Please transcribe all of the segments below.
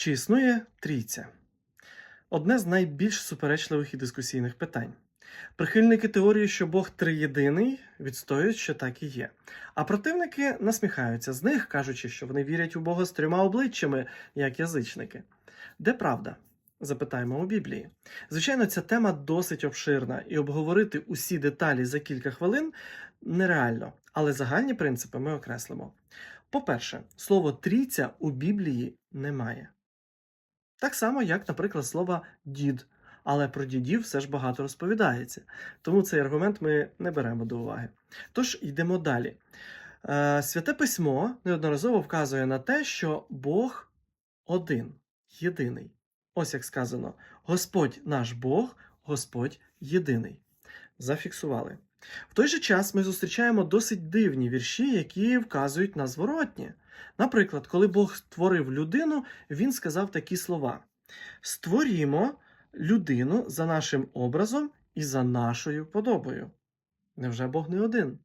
Чи існує трійця? Одне з найбільш суперечливих і дискусійних питань. Прихильники теорії, що Бог триєдиний, відстоюють, що так і є. А противники насміхаються з них, кажучи, що вони вірять у Бога з трьома обличчями, як язичники. Де правда? Запитаємо у Біблії. Звичайно, ця тема досить обширна, і обговорити усі деталі за кілька хвилин нереально, але загальні принципи ми окреслимо. По-перше, слово трійця у Біблії немає. Так само, як, наприклад, слово дід. Але про дідів все ж багато розповідається. Тому цей аргумент ми не беремо до уваги. Тож йдемо далі. Е, Святе письмо неодноразово вказує на те, що Бог один, єдиний. Ось як сказано: Господь наш Бог, Господь єдиний. Зафіксували. В той же час ми зустрічаємо досить дивні вірші, які вказують на зворотнє. Наприклад, коли Бог створив людину, він сказав такі слова: Створімо людину за нашим образом і за нашою подобою. Невже Бог не один?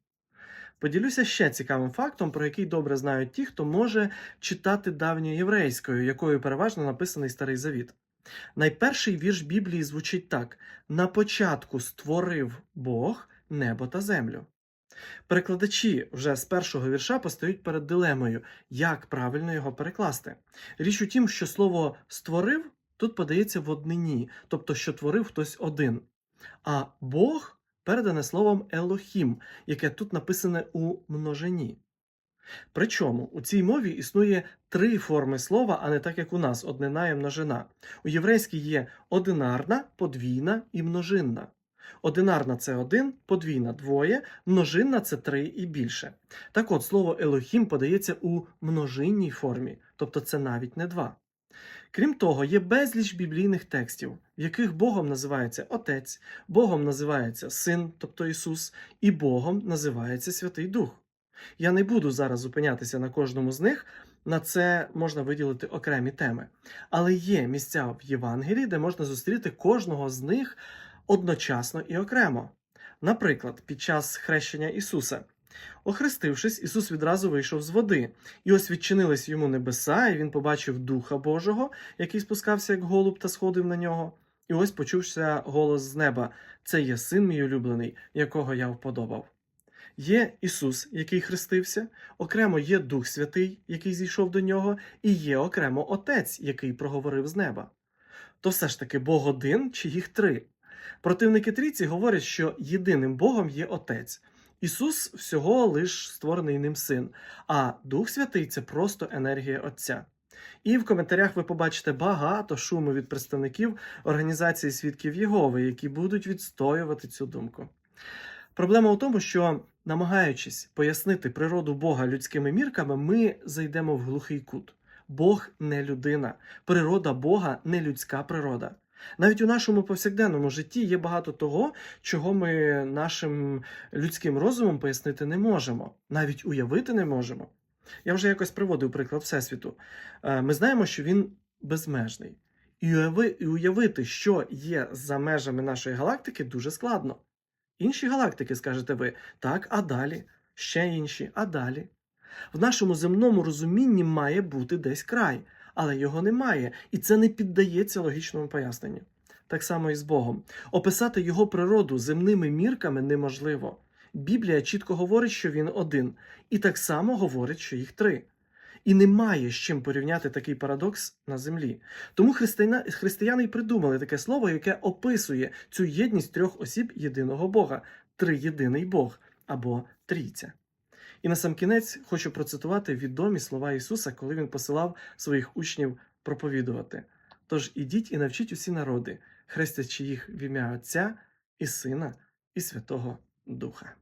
Поділюся ще цікавим фактом, про який добре знають ті, хто може читати давньою єврейською, якою переважно написаний Старий Завіт. Найперший вірш Біблії звучить так: На початку створив Бог небо та землю. Перекладачі вже з першого вірша постають перед дилемою, як правильно його перекласти. Річ у тім, що слово створив тут подається в однині, тобто, що творив хтось один. А Бог передане словом Елохім, яке тут написане у множині. Причому у цій мові існує три форми слова, а не так як у нас однина і множина. У єврейській є одинарна, подвійна і множинна. Одинарна це один, подвійна двоє, множинна це три і більше. Так от слово Елохім подається у множинній формі, тобто це навіть не два. Крім того, є безліч біблійних текстів, в яких Богом називається Отець, Богом називається Син, тобто Ісус, і Богом називається Святий Дух. Я не буду зараз зупинятися на кожному з них, на це можна виділити окремі теми. Але є місця в Євангелії, де можна зустріти кожного з них одночасно і окремо. Наприклад, під час хрещення Ісуса. Охрестившись, Ісус відразу вийшов з води, і ось відчинились йому небеса, і він побачив Духа Божого, який спускався як голуб та сходив на нього. І ось почувся голос з неба: Це є син мій улюблений, якого я вподобав. Є Ісус, який хрестився, окремо є Дух Святий, який зійшов до нього, і є окремо Отець, який проговорив з неба. То все ж таки Бог один чи їх три? Противники трійці говорять, що єдиним Богом є Отець. Ісус всього лиш створений ним син, а Дух Святий це просто енергія Отця. І в коментарях ви побачите багато шуму від представників організації свідків Єгови, які будуть відстоювати цю думку. Проблема у тому, що, намагаючись пояснити природу Бога людськими мірками, ми зайдемо в глухий кут. Бог не людина, природа Бога не людська природа. Навіть у нашому повсякденному житті є багато того, чого ми нашим людським розумом пояснити не можемо, навіть уявити не можемо. Я вже якось приводив приклад Всесвіту. Е, Ми знаємо, що він безмежний. І уявити, що є за межами нашої галактики, дуже складно. Інші галактики, скажете ви, так, а далі, ще інші, а далі. В нашому земному розумінні має бути десь край, але його немає, і це не піддається логічному поясненню. Так само і з Богом. Описати його природу земними мірками неможливо. Біблія чітко говорить, що він один, і так само говорить, що їх три. І немає з чим порівняти такий парадокс на землі. Тому християни, християни й придумали таке слово, яке описує цю єдність трьох осіб єдиного Бога триєдиний Бог або трійця. І на сам кінець хочу процитувати відомі слова Ісуса, коли Він посилав своїх учнів проповідувати. Тож ідіть і навчіть усі народи, хрестячи їх в ім'я Отця і Сина і Святого Духа.